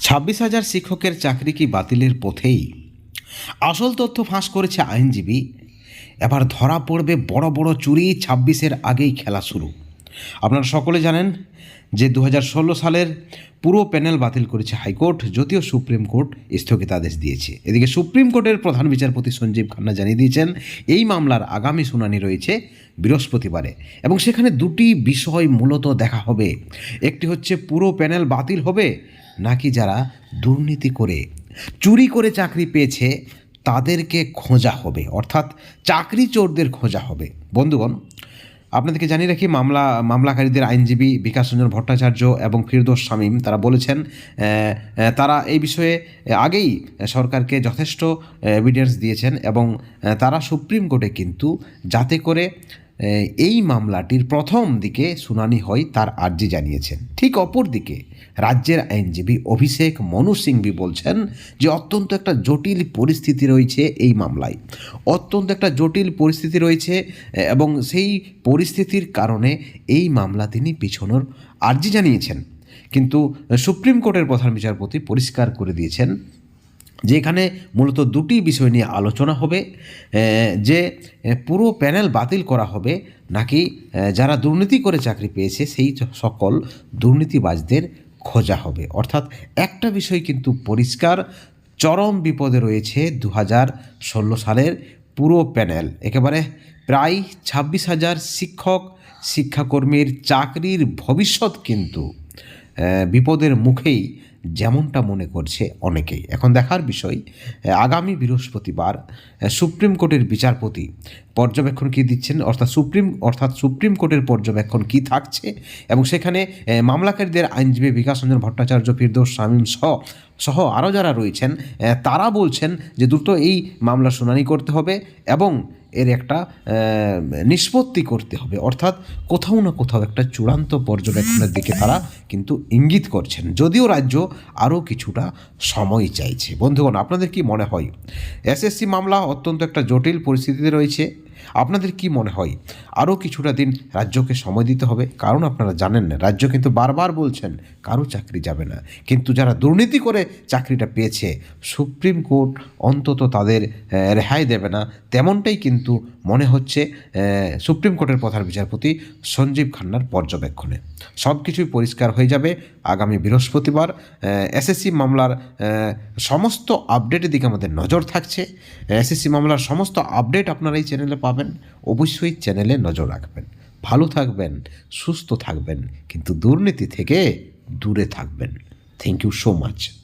ছাব্বিশ হাজার শিক্ষকের চাকরি কি বাতিলের পথেই? আসল তথ্য ফাঁস করেছে আইনজীবী। এবার ধরা পড়বে বড় বড় চুরি ছাব্বিশের আগেই খেলা শুরু। আপনারা সকলে জানেন যে দু হাজার ষোলো সালের পুরো প্যানেল বাতিল করেছে হাইকোর্ট, যদিও সুপ্রিম কোর্ট স্থগিতাদেশ দিয়েছে। এদিকে সুপ্রিম কোর্টের প্রধান বিচারপতি সঞ্জীব খান্না জানিয়ে দিয়েছেন, এই মামলার আগামী শুনানি রয়েছে বৃহস্পতিবারে এবং সেখানে দুটি বিষয় মূলত দেখা হবে। একটি হচ্ছে, পুরো প্যানেল বাতিল হবে নাকি যারা দুর্নীতি করে, চুরি করে চাকরি পেয়েছে তাদেরকে খোঁজা হবে, অর্থাৎ চাকরি চোরদের খোঁজা হবে। বন্ধুগণ আপনাদেরকে জানিয়ে রাখি, মামলা, মামলাকারীদের আইনজীবী বিকাশ রঞ্জন ভট্টাচার্য এবং ফিরদোস শামীম তারা বলেছেন তারা এই বিষয়ে আগেই সরকারকে যথেষ্ট এভিডেন্স দিয়েছেন এবং তারা সুপ্রিম কোর্টে কিন্তু যাতে করে এই মামলাটির প্রথম দিকে শুনানি হয় তার আর্জি জানিয়েছেন। ঠিক অপর দিকে রাজ্যের আইনজীবী অভিষেক মনু সিংভি বলছেন যে, অত্যন্ত একটা জটিল পরিস্থিতি রয়েছে এই মামলায়। অত্যন্ত একটা জটিল পরিস্থিতি রয়েছে এবং সেই পরিস্থিতির কারণে এই মামলা তিনি পিছনোর আর্জি জানিয়েছেন। কিন্তু সুপ্রিম কোর্টের প্রধান বিচারপতি পরিষ্কার করে দিয়েছেন যে এখানে মূলত দুটি বিষয় নিয়ে আলোচনা হবে যে পুরো প্যানেল বাতিল করা হবে নাকি যারা দুর্নীতি করে চাকরি পেয়েছে সেই সকল দুর্নীতিবাজদের খোঁজা হবে। অর্থাৎ একটা বিষয় কিন্তু পরিষ্কার, চরম বিপদে রয়েছে দু হাজার ষোলো সালের পুরো প্যানেল। একেবারে প্রায় ছাব্বিশ হাজার শিক্ষক, শিক্ষাকর্মীর চাকরির ভবিষ্যৎ কিন্তু বিপদের মুখেই যেমনটা মনে করছে অনেকেই। এখন দেখার বিষয় আগামী বৃহস্পতিবার সুপ্রিম কোর্টের বিচারপতি পর্যবেক্ষণ কী দিচ্ছেন? অর্থাৎ সুপ্রিম অর্থাৎ সুপ্রিম কোর্টের পর্যবেক্ষণ কী থাকছে? এবং সেখানে মামলাকারীদের আইনজীবী বিকাশ রঞ্জন ভট্টাচার্য, ফিরদৌস শামীম সহ সহ আরও যারা রয়েছেন তারা বলছেন যে দ্রুত এই মামলা শুনানি করতে হবে এবং এর একটা নিষ্পত্তি করতে হবে। অর্থাৎ কোথাও না কোথাও একটা চূড়ান্ত পর্যবেক্ষণের দিকে তারা কিন্তু ইঙ্গিত করছেন। যদিও রাজ্য আরও কিছুটা সময় চাইছে। বন্ধুগণ, আপনাদের কি মনে হয়? এসএসসি মামলা অত্যন্ত একটা জটিল পরিস্থিতিতে রয়েছে। আপনাদের কি মনে হয়? আরও কিছুটা দিন রাজ্যকে সময় দিতে হবে। কারণ আপনারা জানেন না রাজ্য কিন্তু বারবার বলছেন, কারও চাকরি যাবে না। কিন্তু যারা দুর্নীতি করে চাকরিটা পেয়েছে, সুপ্রিম কোর্ট অন্তত তাদের রেহাই দেবে না। তেমনটাই কিন্তু মনে হচ্ছে সুপ্রিম কোর্টের প্রধান বিচারপতি সঞ্জীব খান্নার পর্যবেক্ষণে। সব কিছুই পরিষ্কার হয়ে যাবে আগামী বৃহস্পতিবার। এসএসসি মামলার সমস্ত আপডেটের দিকে আমাদের নজর থাকছে। এসএসসি মামলার সমস্ত আপডেট আপনারা এই চ্যানেলে পাবেন। অবশ্যই চ্যানেলে নজর রাখবেন। ভালো থাকবেন, সুস্থ থাকবেন, কিন্তু দুর্নীতি থেকে দূরে থাকবেন। Thank you so much